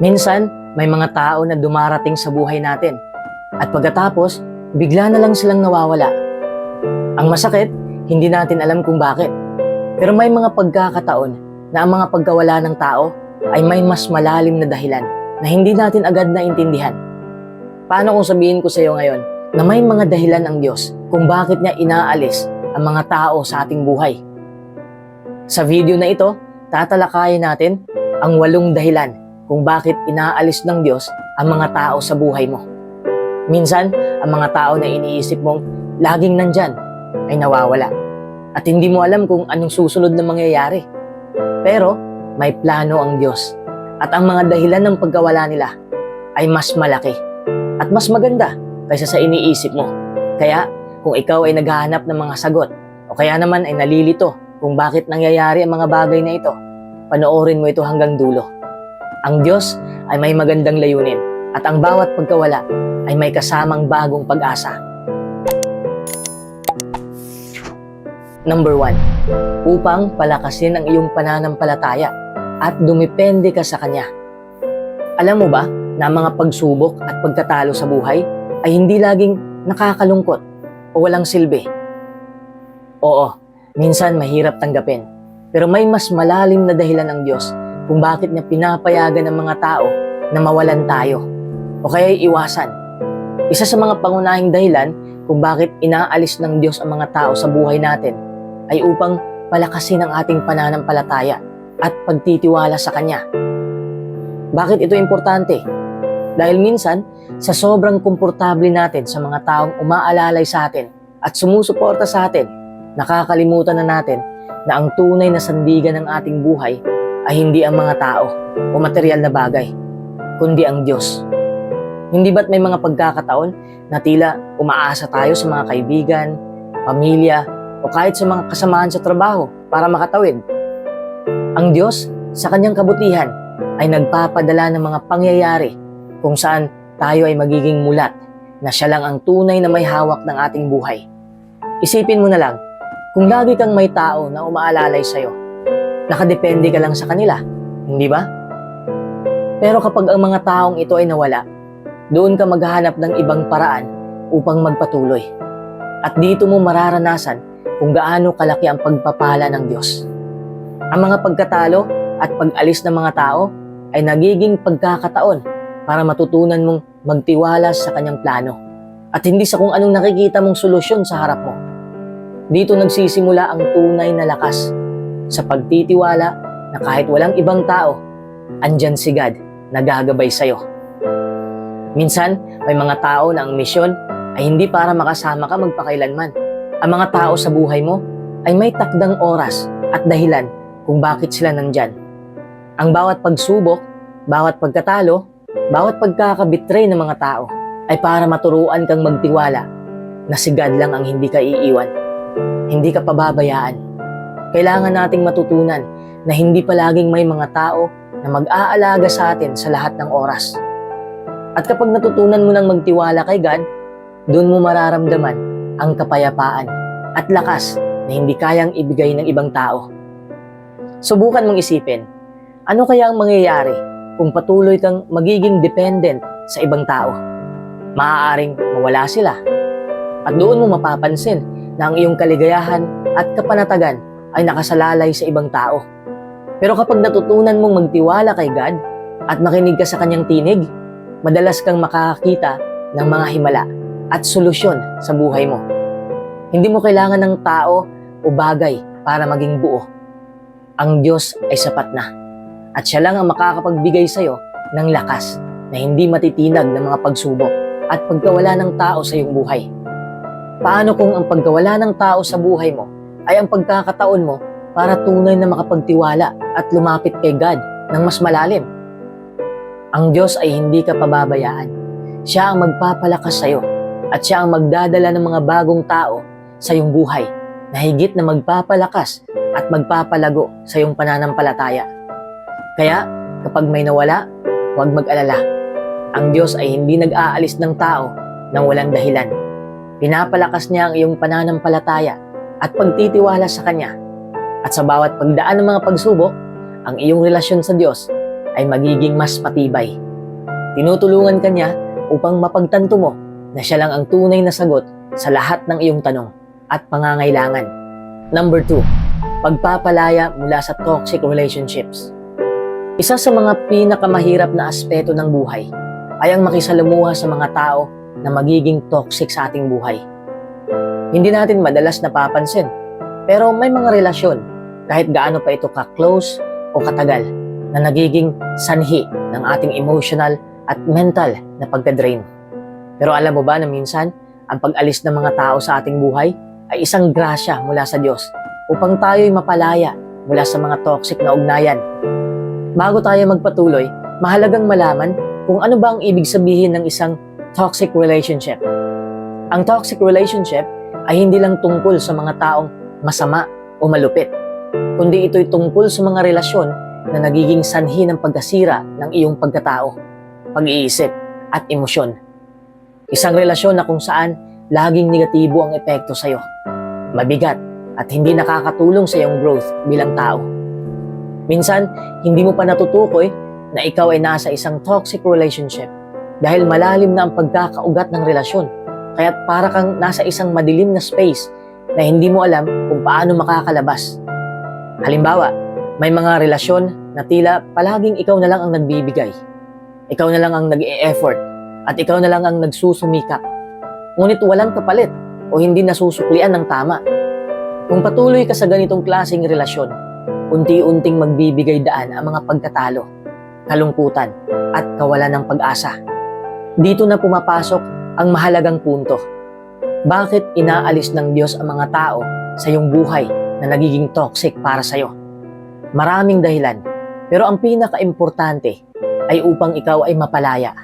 Minsan, may mga tao na dumarating sa buhay natin. At pagkatapos, bigla na lang silang nawawala. Ang masakit, hindi natin alam kung bakit. Pero may mga pagkakataon na ang mga pagkawala ng tao ay may mas malalim na dahilan na hindi natin agad naintindihan. Paano kung sabihin ko sa iyo ngayon na may mga dahilan ang Diyos kung bakit niya inaalis ang mga tao sa ating buhay? Sa video na ito, tatalakayin natin ang walong dahilan kung bakit inaalis ng Diyos ang mga tao sa buhay mo. Minsan, ang mga tao na iniisip mong laging nandyan ay nawawala. At hindi mo alam kung anong susunod na mangyayari. Pero, may plano ang Diyos. At ang mga dahilan ng pagkawala nila ay mas malaki at mas maganda kaysa sa iniisip mo. Kaya, kung ikaw ay naghahanap ng mga sagot o kaya naman ay nalilito kung bakit nangyayari ang mga bagay na ito, panoorin mo ito hanggang dulo. Ang Diyos ay may magandang layunin at ang bawat pagkawala ay may kasamang bagong pag-asa. Number 1. Upang palakasin ang iyong pananampalataya at dumipende ka sa Kanya. Alam mo ba na ang mga pagsubok at pagkatalo sa buhay ay hindi laging nakakalungkot o walang silbi? Oo, minsan mahirap tanggapin. Pero may mas malalim na dahilan ng Diyos kung bakit niya pinapayagan ng mga tao na mawalan tayo o kaya iwasan. Isa sa mga pangunahing dahilan kung bakit inaalis ng Diyos ang mga tao sa buhay natin ay upang palakasin ang ating pananampalataya at pagtitiwala sa Kanya. Bakit ito importante? Dahil minsan, sa sobrang komportable natin sa mga taong umaalalay sa atin at sumusuporta sa atin, nakakalimutan na natin na ang tunay na sandigan ng ating buhay ay hindi ang mga tao o material na bagay, kundi ang Diyos. Hindi ba't may mga pagkakataon na tila umaasa tayo sa mga kaibigan, pamilya, o kahit sa mga kasamahan sa trabaho para makatawid? Ang Diyos, sa kanyang kabutihan, ay nagpapadala ng mga pangyayari kung saan tayo ay magiging mulat na siya lang ang tunay na may hawak ng ating buhay. Isipin mo na lang, kung lagi kang may tao na umaalalay sa'yo, nakadepende ka lang sa kanila, hindi ba? Pero kapag ang mga taong ito ay nawala, doon ka maghahanap ng ibang paraan upang magpatuloy. At dito mo mararanasan kung gaano kalaki ang pagpapala ng Diyos. Ang mga pagkatalo at pag-alis ng mga tao ay nagiging pagkakataon para matutunan mong magtiwala sa kanyang plano at hindi sa kung anong nakikita mong solusyon sa harap mo. Dito nagsisimula ang tunay na lakas sa pagtitiwala na kahit walang ibang tao, andyan si God na gagabay sa'yo. Minsan, may mga tao na ang misyon ay hindi para makasama ka magpakailanman. Ang mga tao sa buhay mo ay may takdang oras at dahilan kung bakit sila nandyan. Ang bawat pagsubok, bawat pagkatalo, bawat pagkakabitray ng mga tao ay para maturuan kang magtiwala na si God lang ang hindi ka iiwan. Hindi ka pababayaan. Kailangan nating matutunan na hindi palaging may mga tao na mag-aalaga sa atin sa lahat ng oras. At kapag natutunan mo ng magtiwala kay God, doon mo mararamdaman ang kapayapaan at lakas na hindi kayang ibigay ng ibang tao. Subukan mong isipin, ano kaya ang mangyayari kung patuloy kang magiging dependent sa ibang tao? Maaaring mawala sila. At doon mo mapapansin na ang iyong kaligayahan at kapanatagan ay nakasalalay sa ibang tao. Pero kapag natutunan mong magtiwala kay God at makinig ka sa kanyang tinig, madalas kang makakakita ng mga himala at solusyon sa buhay mo. Hindi mo kailangan ng tao o bagay para maging buo. Ang Diyos ay sapat na. At siya lang ang makakapagbigay sa iyo ng lakas na hindi matitinag ng mga pagsubok at pagkawala ng tao sa iyong buhay. Paano kung ang pagkawala ng tao sa buhay mo ay ang pagkakataon mo para tunay na makapagtiwala at lumapit kay God ng mas malalim? Ang Diyos ay hindi ka pababayaan. Siya ang magpapalakas sa iyo at siya ang magdadala ng mga bagong tao sa iyong buhay na higit na magpapalakas at magpapalago sa iyong pananampalataya. Kaya, kapag may nawala, huwag mag-alala. Ang Diyos ay hindi nag-aalis ng tao nang walang dahilan. Pinapalakas niya ang iyong pananampalataya at pagtitiwala sa Kanya. At sa bawat pagdaan ng mga pagsubok, ang iyong relasyon sa Diyos ay magiging mas patibay. Tinutulungan ka niya upang mapagtanto mo na siya lang ang tunay na sagot sa lahat ng iyong tanong at pangangailangan. Number 2, pagpapalaya mula sa toxic relationships. Isa sa mga pinakamahirap na aspeto ng buhay ay ang makisalamuha sa mga tao na magiging toxic sa ating buhay. Hindi natin madalas napapansin, pero may mga relasyon, kahit gaano pa ito ka-close o katagal, na nagiging sanhi ng ating emotional at mental na pagka-drain. Pero alam mo ba na minsan, ang pag-alis ng mga tao sa ating buhay ay isang grasya mula sa Diyos upang tayo'y mapalaya mula sa mga toxic na ugnayan. Bago tayo magpatuloy, mahalagang malaman kung ano ba ang ibig sabihin ng isang toxic relationship. Ang toxic relationship ay hindi lang tungkol sa mga taong masama o malupit, kundi ito'y tungkol sa mga relasyon na nagiging sanhi ng pagkasira ng iyong pagkatao, pag-iisip at emosyon. Isang relasyon na kung saan laging negatibo ang epekto sa'yo, mabigat at hindi nakakatulong sa iyong growth bilang tao. Minsan, hindi mo pa natutukoy na ikaw ay nasa isang toxic relationship dahil malalim na ang pagkakaugat ng relasyon. Kaya para kang nasa isang madilim na space na hindi mo alam kung paano makakalabas. Halimbawa, may mga relasyon na tila palaging ikaw na lang ang nagbibigay. Ikaw na lang ang nag-e-effort at ikaw na lang ang nagsusumikap. Ngunit walang kapalit o hindi nasusuklian ng tama. Kung patuloy ka sa ganitong klaseng relasyon, unti-unting magbibigay daan ang mga pagkatalo, kalungkutan at kawalan ng pag-asa. Dito na pumapasok ang mahalagang punto. Bakit inaalis ng Diyos ang mga tao sa iyong buhay na nagiging toxic para sa iyo? Maraming dahilan, pero ang pinaka-importante ay upang ikaw ay mapalaya,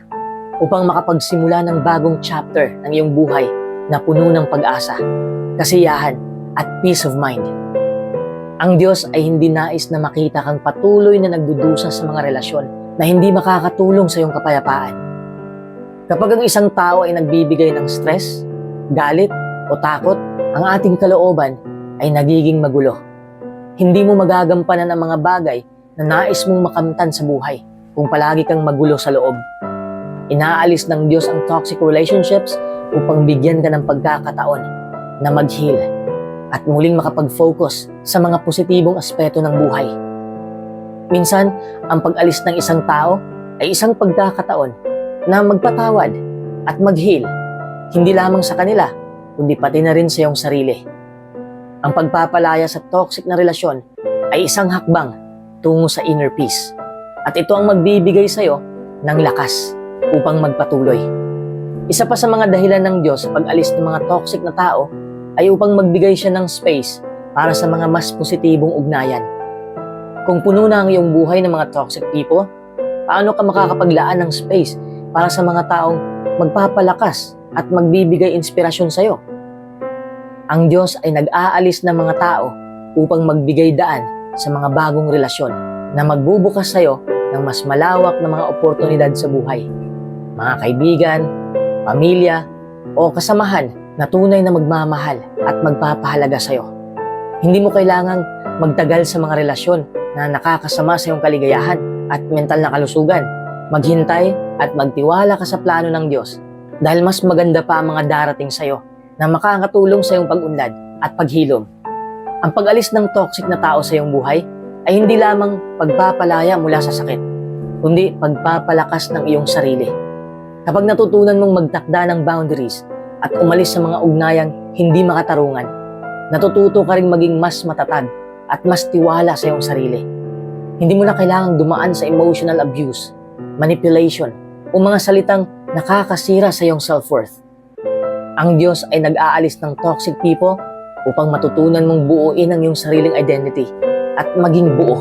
upang makapagsimula ng bagong chapter ng iyong buhay na puno ng pag-asa, kasiyahan at peace of mind. Ang Diyos ay hindi nais na makita kang patuloy na nagdudusa sa mga relasyon na hindi makakatulong sa iyong kapayapaan. Kapag ang isang tao ay nagbibigay ng stress, galit o takot, ang ating kalooban ay nagiging magulo. Hindi mo magagampanan ang mga bagay na nais mong makamtan sa buhay kung palagi kang magulo sa loob. Inaalis ng Diyos ang toxic relationships upang bigyan ka ng pagkakataon na mag-heal at muling makapag-focus sa mga positibong aspeto ng buhay. Minsan, ang pag-alis ng isang tao ay isang pagkakataon na magpatawad at mag-heal, hindi lamang sa kanila, kundi pati na rin sa iyong sarili. Ang pagpapalaya sa toxic na relasyon ay isang hakbang tungo sa inner peace. At ito ang magbibigay sa iyo ng lakas upang magpatuloy. Isa pa sa mga dahilan ng Diyos sa pag-alis ng mga toxic na tao ay upang magbigay siya ng space para sa mga mas positibong ugnayan. Kung puno na ang iyong buhay ng mga toxic people, paano ka makakapaglaan ng space para sa mga taong magpapalakas at magbibigay inspirasyon sa iyo? Ang Diyos ay nag-aalis ng mga tao upang magbigay daan sa mga bagong relasyon na magbubukas sa iyo ng mas malawak na mga oportunidad sa buhay. Mga kaibigan, pamilya, o kasamahan na tunay na magmamahal at magpapahalaga sa iyo. Hindi mo kailangang magtagal sa mga relasyon na nakakasama sa iyong kaligayahan at mental na kalusugan. Maghintay at magtiwala ka sa plano ng Diyos dahil mas maganda pa ang mga darating sa iyo na makakatulong sa iyong pag-unlad at paghilom. Ang pag-alis ng toxic na tao sa iyong buhay ay hindi lamang pagpapalaya mula sa sakit, kundi pagpapalakas ng iyong sarili. Kapag natutunan mong magtakda ng boundaries at umalis sa mga ugnayang hindi makatarungan, natututo ka rin maging mas matatag at mas tiwala sa iyong sarili. Hindi mo na kailangang dumaan sa emotional abuse, manipulation, o mga salitang nakakasira sa iyong self-worth. Ang Diyos ay nag-aalis ng toxic people upang matutunan mong buuin ang iyong sariling identity at maging buo.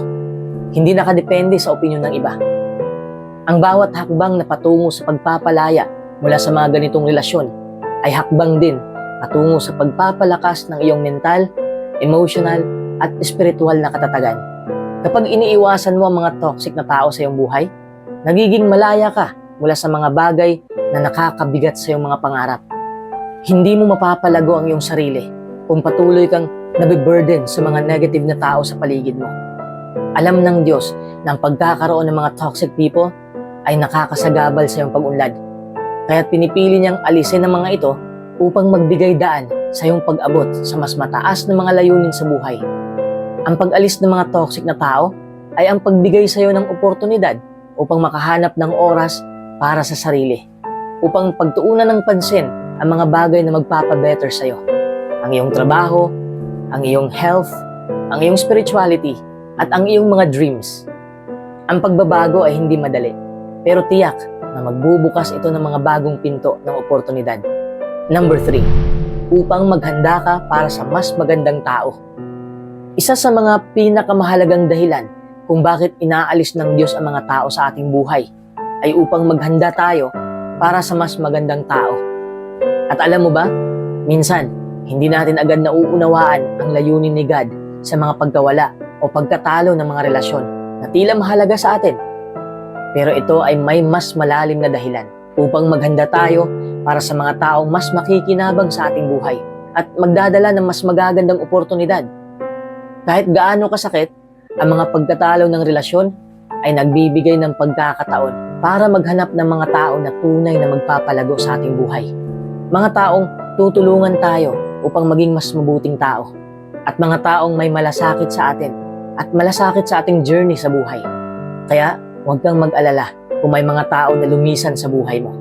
Hindi nakadepende sa opinyon ng iba. Ang bawat hakbang na patungo sa pagpapalaya mula sa mga ganitong relasyon ay hakbang din patungo sa pagpapalakas ng iyong mental, emotional, at spiritual na katatagan. Kapag iniiwasan mo ang mga toxic na tao sa iyong buhay, nagiging malaya ka mula sa mga bagay na nakakabigat sa iyong mga pangarap. Hindi mo mapapalago ang iyong sarili kung patuloy kang nabiburden sa mga negative na tao sa paligid mo. Alam ng Diyos na ang pagkakaroon ng mga toxic people ay nakakasagabal sa iyong pag-unlad. Kaya't pinipili niyang alisin ang mga ito upang magbigay daan sa iyong pag-abot sa mas mataas na mga layunin sa buhay. Ang pag-alis ng mga toxic na tao ay ang pagbigay sa iyo ng oportunidad upang makahanap ng oras para sa sarili, upang pagtuunan ng pansin ang mga bagay na magpapabetter sa iyo. Ang iyong trabaho, ang iyong health, ang iyong spirituality, at ang iyong mga dreams. Ang pagbabago ay hindi madali, pero tiyak na magbubukas ito ng mga bagong pinto ng oportunidad. Number 3. Upang maghanda ka para sa mas magandang tao. Isa sa mga pinakamahalagang dahilan kung bakit inaalis ng Diyos ang mga tao sa ating buhay ay upang maghanda tayo para sa mas magandang tao. At alam mo ba, minsan, hindi natin agad nauunawaan ang layunin ni God sa mga pagkawala o pagkatalo ng mga relasyon na tila mahalaga sa atin. Pero ito ay may mas malalim na dahilan upang maghanda tayo para sa mga taong mas makikinabang sa ating buhay at magdadala ng mas magagandang oportunidad. Kahit gaano kasakit, ang mga pagkatalo ng relasyon ay nagbibigay ng pagkakataon para maghanap ng mga tao na tunay na magpapalago sa ating buhay. Mga taong tutulungan tayo upang maging mas mabuting tao at mga taong may malasakit sa atin at malasakit sa ating journey sa buhay. Kaya huwag kang mag-alala kung may mga tao na lumisan sa buhay mo.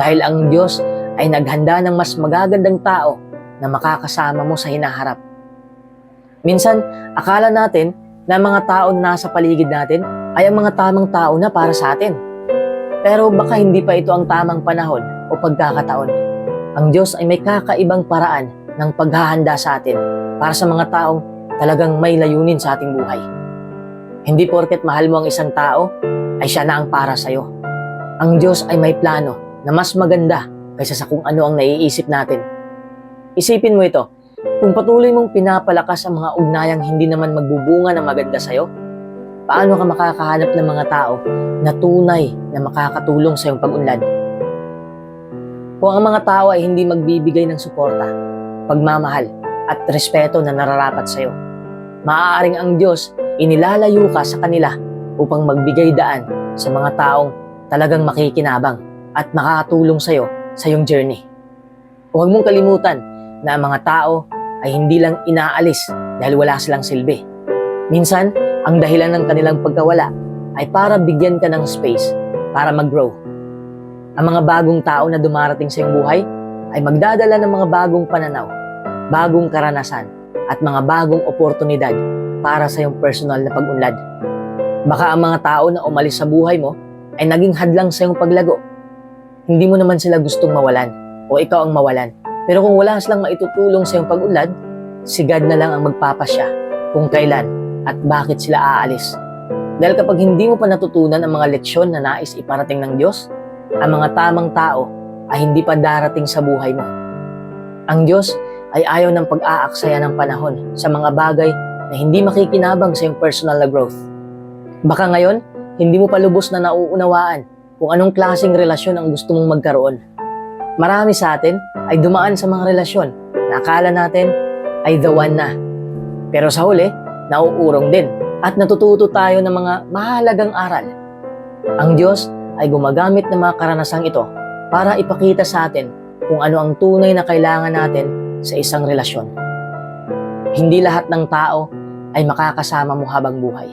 Dahil ang Diyos ay naghanda ng mas magagandang tao na makakasama mo sa hinaharap. Minsan, akala natin na mga tao na nasa paligid natin ay ang mga tamang tao na para sa atin. Pero baka hindi pa ito ang tamang panahon o pagkakataon. Ang Diyos ay may kakaibang paraan ng paghahanda sa atin para sa mga taong talagang may layunin sa ating buhay. Hindi porket mahal mo ang isang tao, ay siya na ang para sa'yo. Ang Diyos ay may plano na mas maganda kaysa sa kung ano ang naiisip natin. Isipin mo ito, kung patuloy mong pinapalakas ang mga ugnayang hindi naman magbubunga ng maganda sa'yo, paano ka makakahanap ng mga tao na tunay na makakatulong sa iyong pag-unlad? Kung ang mga tao ay hindi magbibigay ng suporta, pagmamahal, at respeto na nararapat sa iyo, maaaring ang Diyos inilalayo ka sa kanila upang magbigay daan sa mga taong talagang makikinabang at makakatulong sa iyo sa iyong journey. Huwag mong kalimutan na ang mga tao ay hindi lang inaalis dahil wala silang silbi. Minsan, ang dahilan ng kanilang pagkawala ay para bigyan ka ng space para mag-grow. Ang mga bagong tao na dumarating sa iyong buhay ay magdadala ng mga bagong pananaw, bagong karanasan, at mga bagong oportunidad para sa iyong personal na pag-unlad. Baka ang mga tao na umalis sa buhay mo ay naging hadlang sa iyong paglago. Hindi mo naman sila gustong mawalan o ikaw ang mawalan. Pero kung wala silang maitutulong sa iyong pag-unlad, si God na lang ang magpapasya kung kailan at bakit sila aalis. Dahil kapag hindi mo pa natutunan ang mga leksyon na nais iparating ng Diyos, ang mga tamang tao ay hindi pa darating sa buhay mo. Ang Diyos ay ayaw ng pag-aaksaya ng panahon sa mga bagay na hindi makikinabang sa iyong personal na growth. Baka ngayon, hindi mo pa lubos na nauunawaan kung anong klaseng relasyon ang gusto mong magkaroon. Marami sa atin ay dumaan sa mga relasyon na akala natin ay the one na. Pero sa huli, nauurong din at natututo tayo ng mga mahalagang aral. Ang Diyos ay gumagamit ng mga karanasang ito para ipakita sa atin kung ano ang tunay na kailangan natin sa isang relasyon. Hindi lahat ng tao ay makakasama mo habang buhay.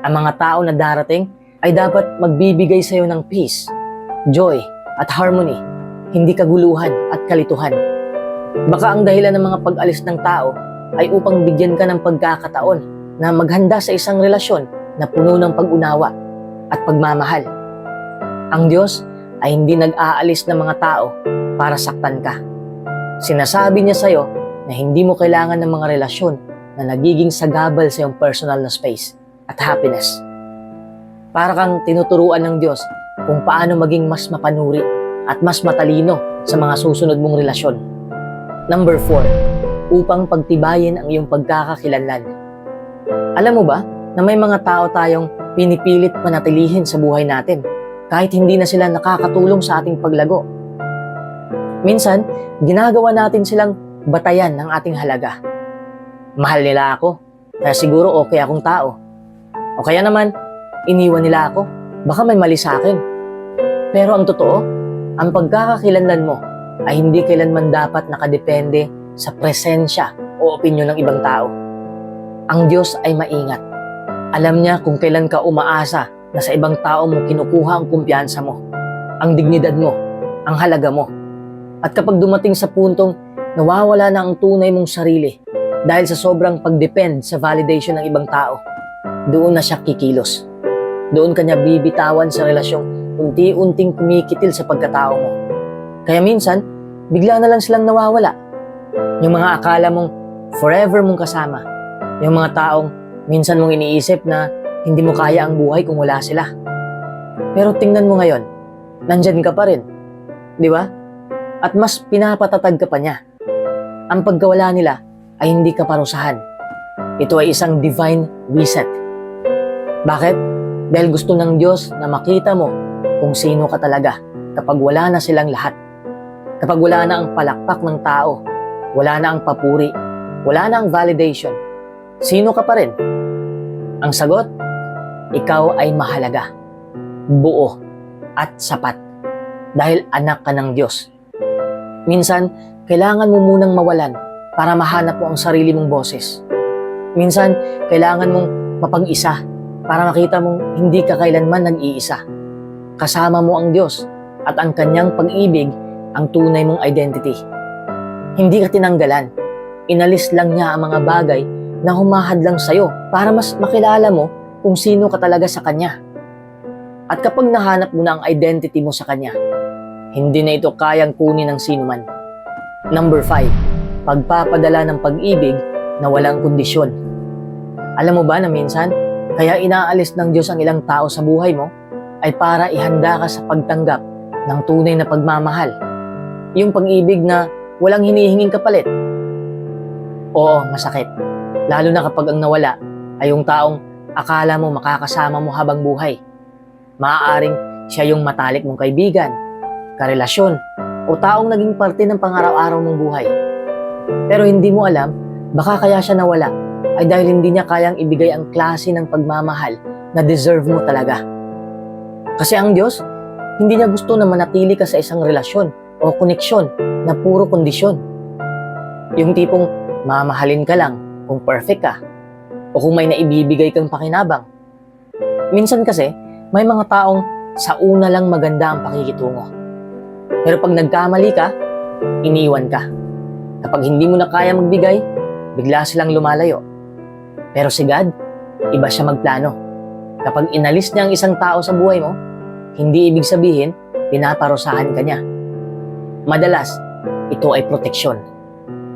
Ang mga tao na darating ay dapat magbibigay sa iyo ng peace, joy, at harmony, hindi kaguluhan at kalituhan. Baka ang dahilan ng mga pag-alis ng tao ay upang bigyan ka ng pagkakataon na maghanda sa isang relasyon na puno ng pag-unawa at pagmamahal. Ang Diyos ay hindi nag-aalis ng mga tao para saktan ka. Sinasabi niya sa iyo na hindi mo kailangan ng mga relasyon na nagiging sagabal sa iyong personal na space at happiness. Para kang tinuturuan ng Diyos kung paano maging mas mapanuri at mas matalino sa mga susunod mong relasyon. Number 4. Upang pagtibayin ang iyong pagkakakilanlan. Alam mo ba na may mga tao tayong pinipilit panatilihin sa buhay natin kahit hindi na sila nakakatulong sa ating paglago. Minsan, ginagawa natin silang batayan ng ating halaga. Mahal nila ako, kaya siguro okay akong tao. O kaya naman, iniwan nila ako. Baka may mali sa akin. Pero ang totoo, ang pagkakakilanlan mo ay hindi kailanman dapat nakadepende sa presensya o opinyon ng ibang tao. Ang Diyos ay maingat. Alam niya kung kailan ka umaasa na sa ibang tao mo kinukuha ang kumpiyansa mo, ang dignidad mo, ang halaga mo. At kapag dumating sa puntong nawawala na ang tunay mong sarili dahil sa sobrang pagdepend sa validation ng ibang tao, doon na siya kikilos. Doon kanya bibitawan sa relasyong unti-unting kumikitil sa pagkatao mo. Kaya minsan, bigla na lang silang nawawala. Yung mga akala mong forever mong kasama. Yung mga taong minsan mong iniisip na hindi mo kaya ang buhay kung wala sila. Pero tingnan mo ngayon, nandyan ka pa rin. Di ba? At mas pinapatatag ka pa niya. Ang pagkawala nila ay hindi ka parusahan. Ito ay isang divine reset. Bakit? Dahil gusto ng Diyos na makita mo kung sino ka talaga kapag wala na silang lahat. Kapag wala na ang palakpak ng tao, wala na ang papuri, wala na ang validation, sino ka pa rin? Ang sagot, ikaw ay mahalaga, buo, at sapat dahil anak ka ng Diyos. Minsan, kailangan mo munang mawalan para mahanap mo ang sarili mong boses. Minsan, kailangan mong mapag-isa para makita mong hindi ka kailanman nag-iisa. Kasama mo ang Diyos at ang kanyang pag-ibig ang tunay mong identity. Hindi ka tinanggalan. Inalis lang niya ang mga bagay na humahad lang sa'yo para mas makilala mo kung sino ka talaga sa Kanya. At kapag nahanap mo na ang identity mo sa Kanya, hindi na ito kayang kunin ng sino man. Number 5. Pagpapadala ng pag-ibig na walang kondisyon. Alam mo ba na minsan, kaya inaalis ng Diyos ang ilang tao sa buhay mo ay para ihanda ka sa pagtanggap ng tunay na pagmamahal. Yung pag-ibig na walang hinihinging kapalit. Oo, masakit. Lalo na kapag ang nawala ay yung taong akala mo makakasama mo habang buhay. Maaaring siya yung matalik mong kaibigan, karelasyon, o taong naging parte ng pangaraw-araw mong buhay. Pero hindi mo alam, baka kaya siya nawala ay dahil hindi niya kayang ibigay ang klase ng pagmamahal na deserve mo talaga. Kasi ang Diyos, hindi niya gusto na manatili ka sa isang relasyon o koneksyon na puro kondisyon. Yung tipong mamahalin ka lang kung perfect ka o kung may naibibigay kang pakinabang. Minsan kasi, may mga taong sa una lang maganda ang pakikitungo. Pero pag nagkamali ka, iniwan ka. Kapag hindi mo na kaya magbigay, bigla silang lumalayo. Pero si God, iba siya magplano. Kapag inalis niya ang isang tao sa buhay mo, hindi ibig sabihin, pinaparusahan ka niya. Madalas, ito ay proteksyon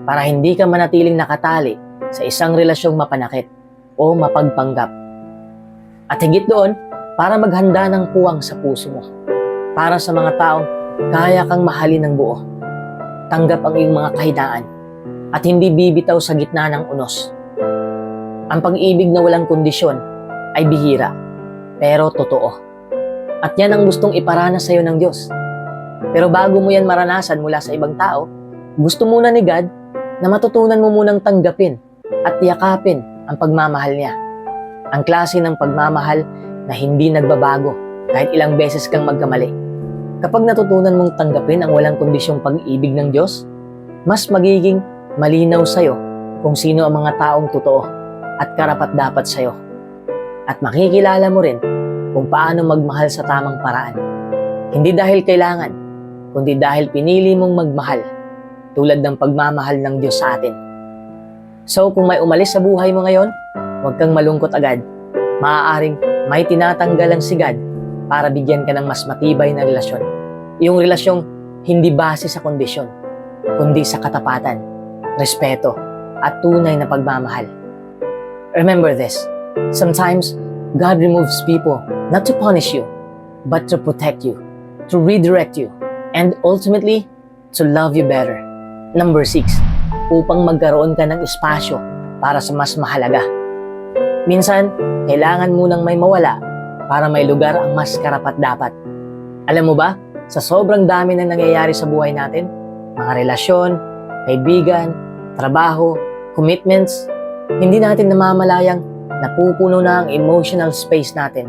para hindi ka manatiling nakatali sa isang relasyong mapanakit o mapagpanggap. At higit doon, para maghanda ng puwang sa puso mo. Para sa mga taong kaya kang mahalin ng buo. Tanggap ang iyong mga kahinaan at hindi bibitaw sa gitna ng unos. Ang pag-ibig na walang kondisyon ay bihira, pero totoo. At yan ang gustong iparanas sa iyo ng Diyos. Pero bago mo yan maranasan mula sa ibang tao, gusto muna ni God na matutunan mo munang tanggapin at yakapin ang pagmamahal niya. Ang klase ng pagmamahal na hindi nagbabago kahit ilang beses kang magkamali. Kapag natutunan mong tanggapin ang walang kondisyong pag-ibig ng Diyos, mas magiging malinaw sa'yo kung sino ang mga taong totoo at karapat-dapat sa'yo. At makikilala mo rin kung paano magmahal sa tamang paraan. Hindi dahil kailangan, kundi dahil pinili mong magmahal tulad ng pagmamahal ng Diyos sa atin. So kung may umalis sa buhay mo ngayon, huwag kang malungkot agad. Maaaring may tinatanggalan si God para bigyan ka ng mas matibay na relasyon. Yung relasyong hindi base sa kondisyon, kundi sa katapatan, respeto, at tunay na pagmamahal. Remember this, sometimes God removes people not to punish you, but to protect you, to redirect you, and ultimately, to love you better. Number 6, upang magkaroon ka ng espasyo para sa mas mahalaga. Minsan, kailangan munang may mawala para may lugar ang mas karapat-dapat. Alam mo ba, sa sobrang dami na nangyayari sa buhay natin, mga relasyon, kaibigan, trabaho, commitments, hindi natin namamalayang napupuno na ang emotional space natin.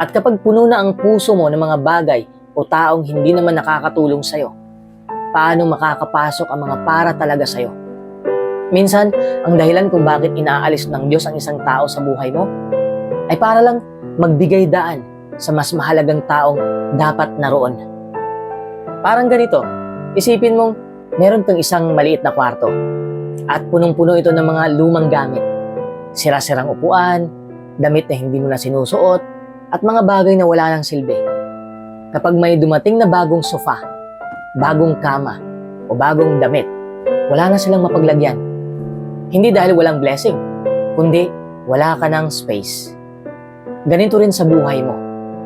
At kapag puno na ang puso mo ng mga bagay o taong hindi naman nakakatulong sa'yo, paano makakapasok ang mga para talaga sa'yo? Minsan, ang dahilan kung bakit inaalis ng Diyos ang isang tao sa buhay mo ay para lang magbigay daan sa mas mahalagang taong dapat naroon. Parang ganito, isipin mong meron kang isang maliit na kwarto at punong-puno ito ng mga lumang gamit. Sira-sirang upuan, damit na hindi mo na sinusuot, at mga bagay na wala ng silbi. Kapag may dumating na bagong sofa, bagong kama, o bagong damit, wala na silang mapaglagyan. Hindi dahil walang blessing, kundi wala ka ng space. Ganito rin sa buhay mo.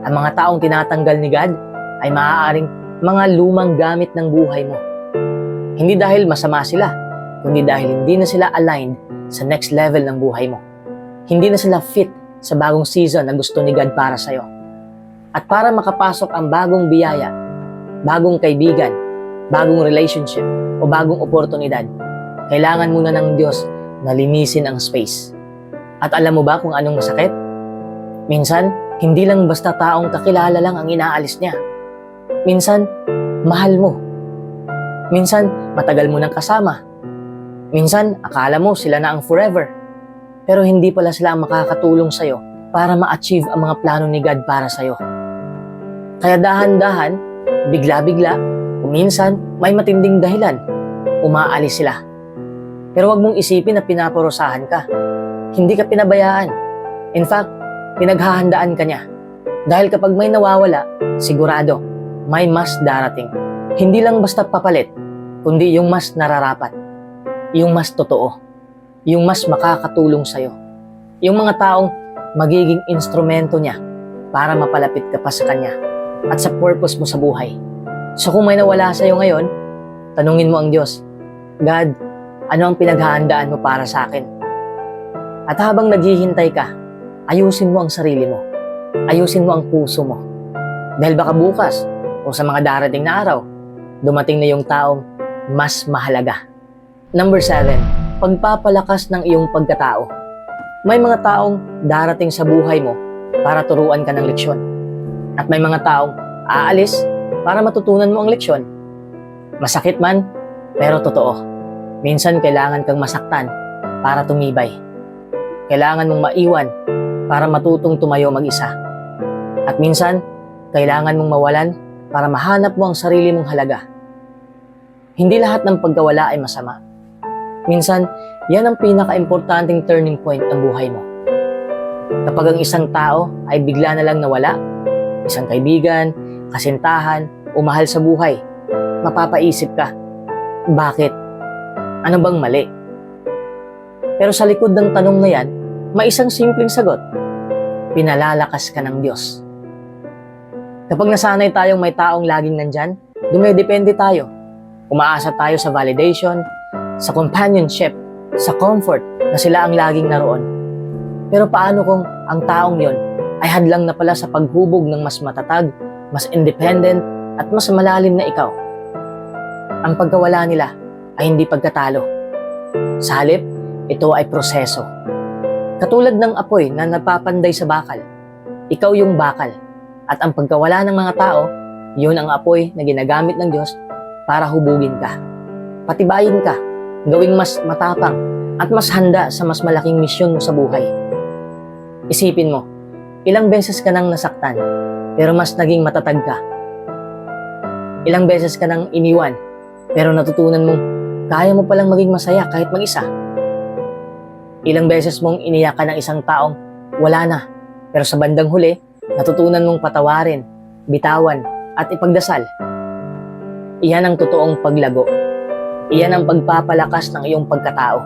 Ang mga taong tinatanggal ni God ay maaaring mga lumang gamit ng buhay mo. Hindi dahil masama sila, kundi dahil hindi na sila aligned sa next level ng buhay mo. Hindi na sila fit sa bagong season na gusto ni God para sa'yo. At para makapasok ang bagong biyaya, bagong kaibigan, bagong relationship, o bagong oportunidad, kailangan muna ng Diyos na linisin ang space. At alam mo ba kung anong masakit? Minsan, hindi lang basta taong kakilala lang ang inaalis niya. Minsan, mahal mo. Minsan, matagal mo nang kasama. Minsan, akala mo sila na ang forever. Pero hindi pala sila ang makakatulong sa'yo para ma-achieve ang mga plano ni God para sa'yo. Kaya dahan-dahan, bigla-bigla, minsan may matinding dahilan, umaalis sila. Pero wag mong isipin na pinaparusahan ka. Hindi ka pinabayaan. In fact, pinaghahandaan ka niya. Dahil kapag may nawawala, sigurado, may mas darating. Hindi lang basta papalit, kundi yung mas nararapat. Yung mas totoo. Yung mas makakatulong sa'yo. Yung mga taong magiging instrumento niya para mapalapit ka pa sa kanya at sa purpose mo sa buhay. So kung may nawala sa'yo ngayon, tanungin mo ang Diyos, God, ano ang pinaghahandaan mo para sa akin? At habang naghihintay ka, ayusin mo ang sarili mo. Ayusin mo ang puso mo. Dahil baka bukas o sa mga darating na araw, dumating na yung taong mas mahalaga. Number seven, pagpapalakas ng iyong pagkatao. May mga taong darating sa buhay mo para turuan ka ng leksyon. At may mga taong aalis para matutunan mo ang leksyon. Masakit man, pero totoo. Minsan kailangan kang masaktan para tumibay. Kailangan mong maiwan para matutong tumayo mag-isa. At minsan, kailangan mong mawalan para mahanap mo ang sarili mong halaga. Hindi lahat ng pagkawala ay masama. Minsan, yan ang pinaka-importanting turning point ng buhay mo. Kapag ang isang tao ay bigla na lang nawala, isang kaibigan, kasintahan, o mahal sa buhay, mapapaisip ka, bakit? Ano bang mali? Pero sa likod ng tanong na yan, may isang simpleng sagot. Pinalalakas ka ng Diyos. Kapag nasanay tayong may taong laging nandyan, dumedepende tayo. Umaasa tayo sa validation, sa companionship, sa comfort na sila ang laging naroon. Pero paano kung ang taong yon ay hadlang na pala sa paghubog ng mas matatag, mas independent, at mas malalim na ikaw? Ang pagkawala nila ay hindi pagkatalo. Sa halip, ito ay proseso. Katulad ng apoy na napapanday sa bakal, ikaw yung bakal. At ang pagkawala ng mga tao, yun ang apoy na ginagamit ng Diyos para hubugin ka. Patibayin ka, gawing mas matapang at mas handa sa mas malaking misyon mo sa buhay. Isipin mo, ilang beses ka nang nasaktan, pero mas naging matatag ka. Ilang beses ka nang iniwan, pero natutunan mong kaya mo palang maging masaya kahit mag-isa. Ilang beses mong iniyakan ng isang taong wala na, pero sa bandang huli, natutunan mong patawarin, bitawan, at ipagdasal. Iyan ang totoong paglago. Iyan ang pagpapalakas ng iyong pagkatao.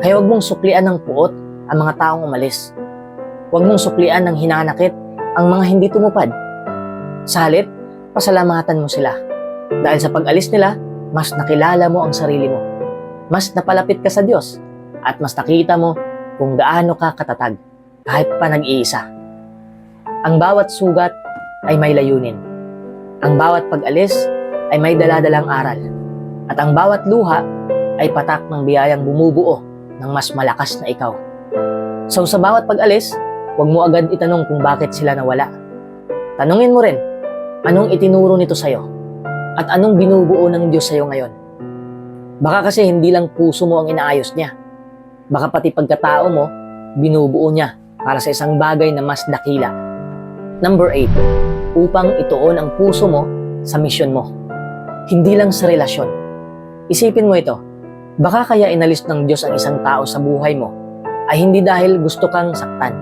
Kaya huwag mong suklian ng puot ang mga taong umalis. Huwag mong suklian ng hinanakit ang mga hindi tumupad. Sa halip, pasalamatan mo sila. Dahil sa pag-alis nila, mas nakilala mo ang sarili mo. Mas napalapit ka sa Diyos at mas nakita mo kung gaano ka katatag kahit pa nag-iisa. Ang bawat sugat ay may layunin. Ang bawat pag-alis ay may daladalang aral. At ang bawat luha ay patak ng biyayang bumubuo ng mas malakas na ikaw. So sa bawat pag-alis, huwag mo agad itanong kung bakit sila nawala. Tanungin mo rin, anong itinuro nito sa'yo? At anong binubuo ng Diyos sa'yo ngayon? Baka kasi hindi lang puso mo ang inaayos niya. Baka pati pagkatao mo, binubuo niya para sa isang bagay na mas dakila. Number 8, upang ituon ang puso mo sa misyon mo. Hindi lang sa relasyon. Isipin mo ito, baka kaya inalis ng Diyos ang isang tao sa buhay mo ay hindi dahil gusto kang saktan,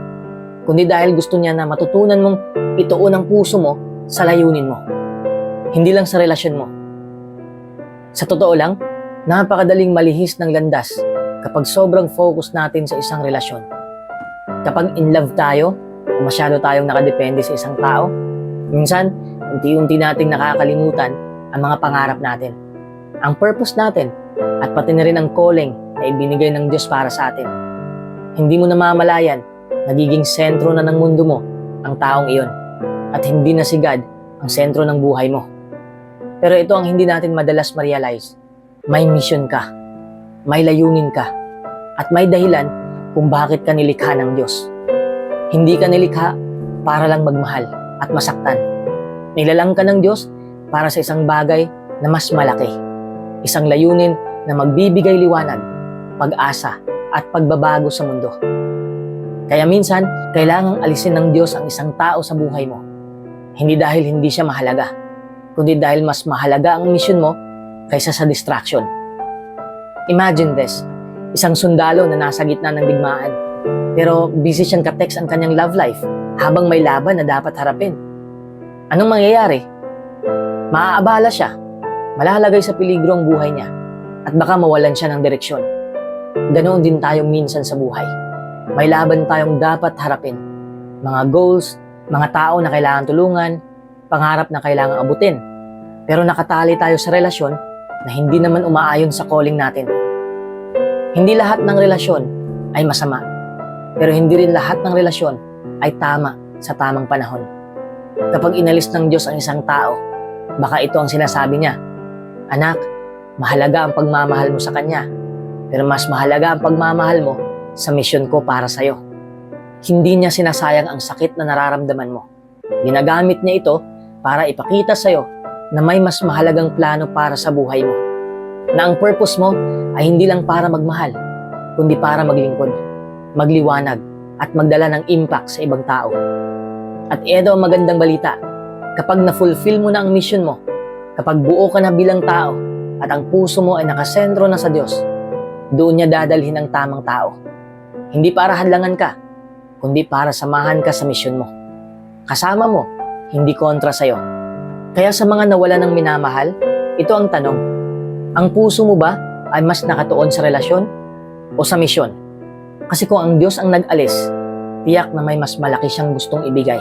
kundi dahil gusto niya na matutunan mong ituon ang puso mo sa layunin mo. Hindi lang sa relasyon mo. Sa totoo lang, napakadaling malihis ng landas kapag sobrang focus natin sa isang relasyon. Kapag in love tayo, masyado tayong nakadepende sa isang tao, minsan, unti-unti nating nakakalimutan ang mga pangarap natin, ang purpose natin, at pati na rin ang calling na ibinigay ng Diyos para sa atin. Hindi mo namamalayan, nagiging sentro na ng mundo mo ang taong iyon, at hindi na si God ang sentro ng buhay mo. Pero ito ang hindi natin madalas ma-realize. May mission ka, may layunin ka, at may dahilan kung bakit ka nilikha ng Diyos. Hindi ka nilikha para lang magmahal at masaktan. Nilalang ka ng Diyos para sa isang bagay na mas malaki. Isang layunin na magbibigay liwanag, pag-asa, at pagbabago sa mundo. Kaya minsan, kailangang alisin ng Diyos ang isang tao sa buhay mo. Hindi dahil hindi siya mahalaga, kundi dahil mas mahalaga ang mission mo kaysa sa distraction. Imagine this, isang sundalo na nasa gitna ng digmaan, pero busy siyang katext ang kanyang love life habang may laban na dapat harapin. Anong mangyayari? Maaabala siya, malalagay sa peligro ang buhay niya, at baka mawalan siya ng direksyon. Ganoon din tayo minsan sa buhay. May laban tayong dapat harapin. Mga goals, mga tao na kailangan tulungan, pangarap na kailangan abutin. Pero nakatali tayo sa relasyon na hindi naman umaayon sa calling natin. Hindi lahat ng relasyon ay masama. Pero hindi rin lahat ng relasyon ay tama sa tamang panahon. Kapag inalis ng Diyos ang isang tao, baka ito ang sinasabi niya, Anak, mahalaga ang pagmamahal mo sa Kanya, pero mas mahalaga ang pagmamahal mo sa misyon ko para sa'yo. Hindi niya sinasayang ang sakit na nararamdaman mo. Ginagamit niya ito para ipakita sa'yo na may mas mahalagang plano para sa buhay mo. Na ang purpose mo ay hindi lang para magmahal, kundi para maglingkod, magliwanag, at magdala ng impact sa ibang tao. At ito ang magandang balita. Kapag na-fulfill mo na ang mission mo, kapag buo ka na bilang tao, at ang puso mo ay nakasentro na sa Diyos, doon niya dadalhin ang tamang tao. Hindi para hadlangan ka, kundi para samahan ka sa misyon mo. Kasama mo, hindi kontra sa'yo. Kaya sa mga nawala ng minamahal, ito ang tanong. Ang puso mo ba ay mas nakatuon sa relasyon o sa misyon? Kasi kung ang Diyos ang nag-alis, tiyak na may mas malaki siyang gustong ibigay.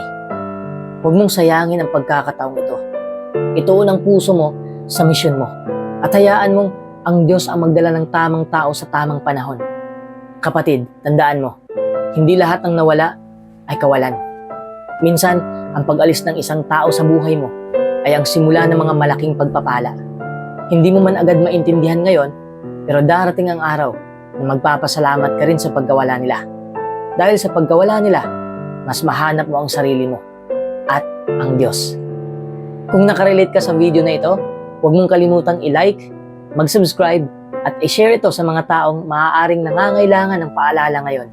Huwag mong sayangin ang pagkakataong ito. Ituon ang puso mo sa misyon mo. At hayaan mong ang Diyos ang magdala ng tamang tao sa tamang panahon. Kapatid, tandaan mo, hindi lahat ng nawala ay kawalan. Minsan, ang pag-alis ng isang tao sa buhay mo ay ang simula ng mga malaking pagpapala. Hindi mo man agad maintindihan ngayon, pero darating ang araw na magpapasalamat ka rin sa pagkawala nila. Dahil sa pagkawala nila, mas mahanap mo ang sarili mo at ang Diyos. Kung nakarelate ka sa video na ito, huwag mong kalimutang i-like, mag-subscribe, at i-share ito sa mga taong maaaring nangangailangan ng paalala ngayon.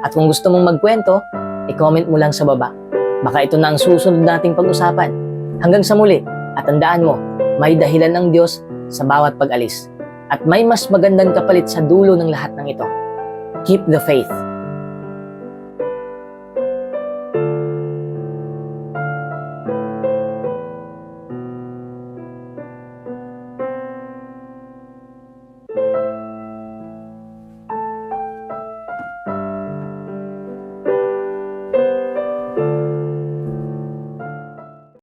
At kung gusto mong magkwento, i-comment mo lang sa baba. Baka ito na ang susunod nating pag-usapan. Hanggang sa muli, at tandaan mo, may dahilan ng Diyos sa bawat pag-alis. At may mas magandang kapalit sa dulo ng lahat ng ito. Keep the faith.